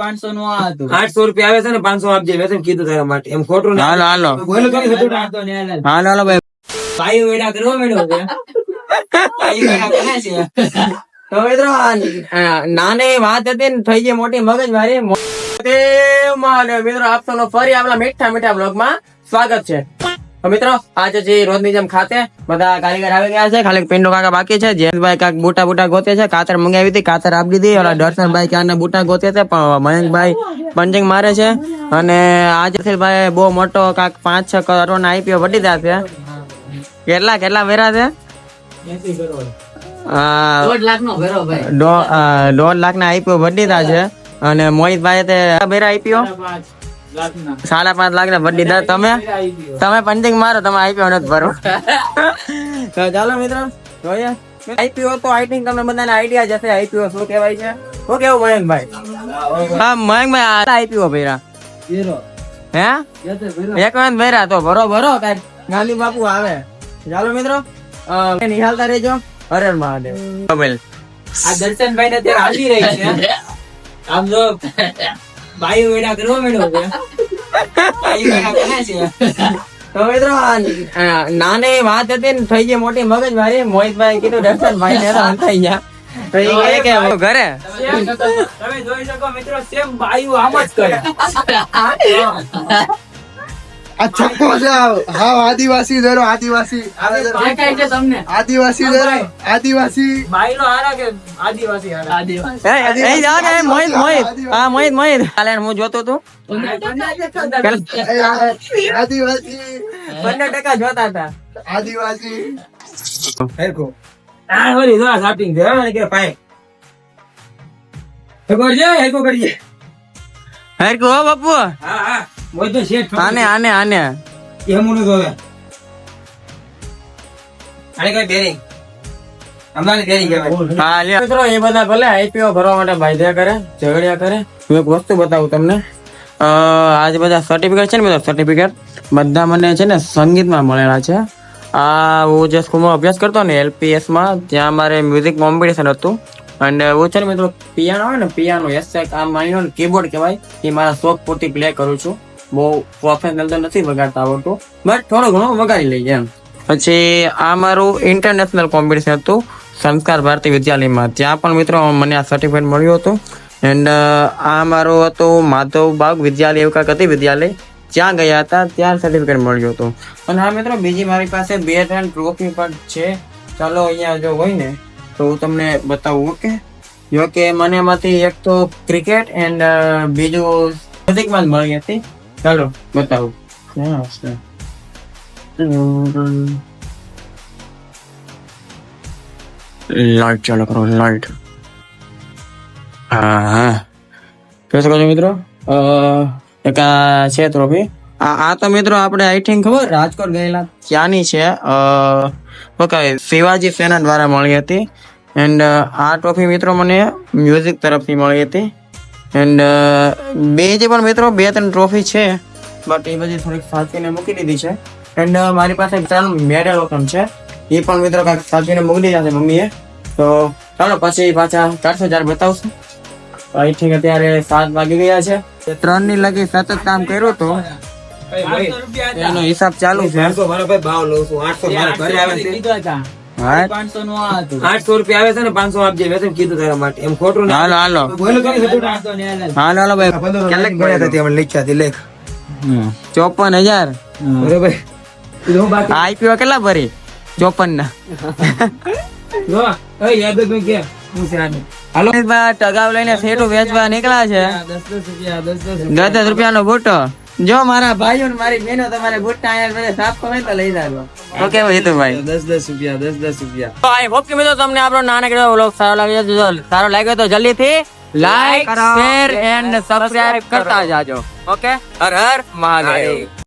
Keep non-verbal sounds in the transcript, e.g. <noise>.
પાંચસો નું આ હતું. આઠસો રૂપિયા આવે છે ને પાંચસો આપજે મેં કીધું તારા માટે. એમ ખોટું હાલો હાલો. બોલો કરી હતું પાંચસો ને હાલે. હાલો હાલો ભાઈ. ભાઈ વેડા કરવા મેળો છે. ભાઈ વેડા કરે છે. તો મિત્રો આ આ નાની વાત હતી ને થઈ ગઈ મોટી મગજ મારી મિત્રો આપ સૌનો ફરી આપણા મીઠા મીઠા બ્લોગમાં સ્વાગત છે. તો મિત્રો આજે જે રોજની જેમ ખાતે બધા કારીગર આવી ગયા છે. ખાલી પિંડો કાકા બાકી છે. જયંતભાઈ કાંક બુટા બુટા ગોતે છે. કાતર મંગાવી હતી કાતર આપી દીધી. ઓલા દર્શનભાઈ ક્યાં બુટા ગોતે છે પણ મયંકભાઈ પંચિંગ મારે છે. અને આજે ભાઈ બહુ મોટો કાંક પાંચ છ કરોડ ના આઈપીઓ વધી દા છે. કેટલા કેટલા વેરા છે? દોઢ લાખ નો ભેરો ભાઈ દોઢ લાખ ના આઈપીઓ વધી દા છે. અને મોહિતભાઈ તે બેરા આઈપીઓ સાડા પાંચ લાખ ના વધી ગયા તમે? તમે પંચિંગ મારો તમે આઈપીઓ નથી ભરો. <laughs> તો ચાલો મિત્રો જોઈએ. આઈપીઓ તો આઈ થિંક તમને બધાને આઈડિયા જશે. આઈપીઓ શું કહેવાય છે? શું કેવું મયંકભાઈ? હા મયંકભાઈ આ આઈપીઓ ભૈરા. હે? એક વાર ભૈરા તો ભરો ભરો કાંઈક ગાંધી બાપુ આવે. ચાલો મિત્રો નિહાલતા રહેજો. હરે મહાદેવ. આ દર્શનભાઈ ને અત્યારે હાલી રહી છે. આમ જો. ભાઈ વેડા કરવા મેળો ભાઈ વેડા કરે છે. તો મિત્રો નાની વાત હતી ને થઈ ગઈ મોટી મગજ મારી. મોહિતભાઈ કીધું દર્શન ભાઈ ને થઈ ગયા તો એ કહે કે હું ઘરે. તમે જોઈ શકો મિત્રો સેમ ભાઈ આમ જ કરે. <laughs> આ છક્કો છે હા આદિવાસી ધરો આદિવાસી. તમને આદિવાસી. ધરો આદિવાસી. હારા કે આદિવાસી હારા? આદિવાસી. એ એ ને, મોહિત મોહિત. હા મોહિત મોહિત. કાલે હું જોતો તો. આદિવાસી. પંદર ટકા જોતા હતા. આદિવાસી. હેરકો આ ઓલી જો શાપિંગ કે હેરકો કરીએ. હેરકો હો બાપુ. હા હા. મોય તો શેઠ આને આને આને. એ મુનું જોવે આને કઈ બેરિંગ અમારે બેરિંગ કહેવાય. હા લ્યો. મિત્રો એ બધા ભલે આઈપીઓ ભરવા માટે બાંધ્યા કરે ઝઘડ્યા કરે. હું એક વસ્તુ બતાવું તમને. આજે બધા સર્ટિફિકેટ છે ને બધા સર્ટિફિકેટ બધા મને છે ને સંગીતમાં મળેલા છે. આ હું જે સ્કૂલમાં અભ્યાસ કરતો ને એલપીએસમાં ત્યાં મારે મ્યુઝિક કોમ્પિટિશન હતું. અને હું છે ને મિત્રો પિયાનો હોય ને પિયાનો એસ માની કીબોર્ડ કહેવાય એ મારા શોખ પૂરતી પ્લે કરું છું. બહુ પ્રોફેશનલ તો નથી વગાડતા આવડતું બટ થોડું ઘણું વગાડી લઈએ એમ. પછી આ મારું ઇન્ટરનેશનલ કોમ્પિટિશન હતું, સંસ્કાર ભારતી વિદ્યાલયમાં. ત્યાં પણ મિત્રો મને આ સર્ટિફિકેટ મળ્યું હતું. એન્ડ આ મારું હતું માધવ બાગ વિદ્યાલય, એવું કાંઈક હતી વિદ્યાલય. જ્યાં ગયા હતા, ત્યાં સર્ટિફિકેટ મળ્યું હતું. અને હા મિત્રો, બીજી મારી પાસે બે ત્રણ ટ્રોફી પણ છે. ચાલો અહીંયા જો હોય ને, તો હું તમને બતાવું, ઓકે? જો કે મને એમાંથી એક તો ક્રિકેટ એન્ડ બીજું ફિઝિકમાં જ મળી હતી. ચાલો બતાવું ક્યાં હશે લાઈટ ચાલુ કરો લાઈટ હા હા જોઈ શકો છો મિત્રો એક આ છે ટ્રોફી આ આ તો મિત્રો આપણે આઈ થિંક ખબર રાજકોટ ગયેલા ત્યાંની છે ઓકે શિવાજી સેના દ્વારા મળી હતી એન્ડ આ ટ્રોફી મિત્રો મને મ્યુઝિક તરફથી મળી હતી એન્ડ બે જે પણ મિત્રો બે ત્રણ ટ્રોફી છે. બટ એ બધી થોડીક સાચવીને મૂકી દીધી છે. એન્ડ મારી પાસે ત્રણ મેડલો પણ છે. એ પણ મિત્રો કાંઈક સાચવીને મૂકી દીધા છે મમ્મીએ. તો ચાલો પછી પાછા ચારસો હજાર બતાવશું. આઈ થિંક અત્યારે સાત વાગી ગયા છે. ત્રણની લગી સતત કામ કર્યું તો એનો હિસાબ ચાલુ છે. ભાવ લઉં છું. આઠસો મારા ઘરે આવે છે. આઠસો રૂપિયા આવે છે ને પાંચસો આપજે. મેં કીધું તારા માટે. એમ ખોટું હાલો હાલો. બોલો કરી હતું પાંચસો ને હાલે. હાલો હાલો ભાઈ. કેટલાક હતા લખ્યા લેખ. ચોપન હજાર. બરોબર આઈપીઓ કેટલા ભરી? ચોપન ના હાલો. ટગાવ લઈને સેટું વેચવા નીકળ્યા છે. દસ દસ રૂપિયા નો દસ જો મારા ભાઈઓ ને મારી બહેનો તમારે બુટ્ટા અહીંયા બધા સાફ કરે તો લઈ જાજો. ઓકે ભાઈ તો ભાઈ? દસ દસ રૂપિયા દસ દસ રૂપિયા. તો આઈ હોપ કે મિત્રો તમને આપણો નાનકડો વ્લોગ સારો લાગ્યો જો સારો લાગ્યો તો જલ્દીથી લાઈક શેર એન્ડ સબસ્ક્રાઇબ કરતા જાજો. ઓકે હર હર મહાદેવ.